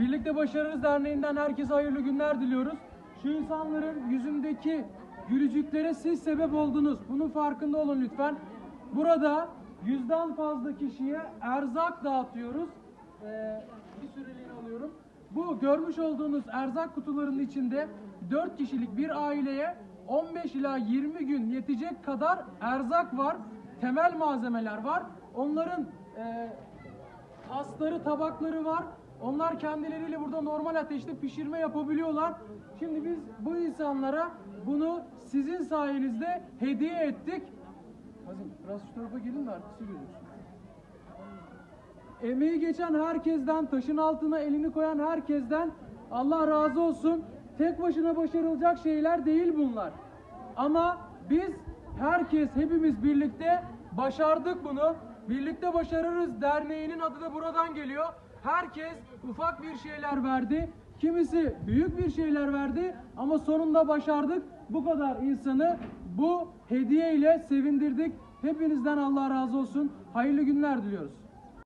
Birlikte Başarırız Derneği'nden herkese hayırlı günler diliyoruz. Şu insanların yüzündeki gülücüklere siz sebep oldunuz. Bunun farkında olun lütfen. Burada yüzden fazla kişiye erzak dağıtıyoruz. Ee, bir süreliğine alıyorum. Bu görmüş olduğunuz erzak kutularının içinde 4 kişilik bir aileye 15 ila 20 gün yetecek kadar erzak var. Temel malzemeler var. Onların e, tasları, tabakları var. Onlar kendileriyle burada normal ateşte pişirme yapabiliyorlar. Şimdi biz bu insanlara bunu sizin sayenizde hediye ettik. Hazım biraz şu tarafa gelin de arkası gözüksün. Emeği geçen herkesten, taşın altına elini koyan herkesten Allah razı olsun. Tek başına başarılacak şeyler değil bunlar. Ama biz herkes hepimiz birlikte başardık bunu. Birlikte Başarırız Derneği'nin adı da buradan geliyor. Herkes ufak bir şeyler verdi. Kimisi büyük bir şeyler verdi ama sonunda başardık. Bu kadar insanı bu hediye ile sevindirdik. Hepinizden Allah razı olsun. Hayırlı günler diliyoruz.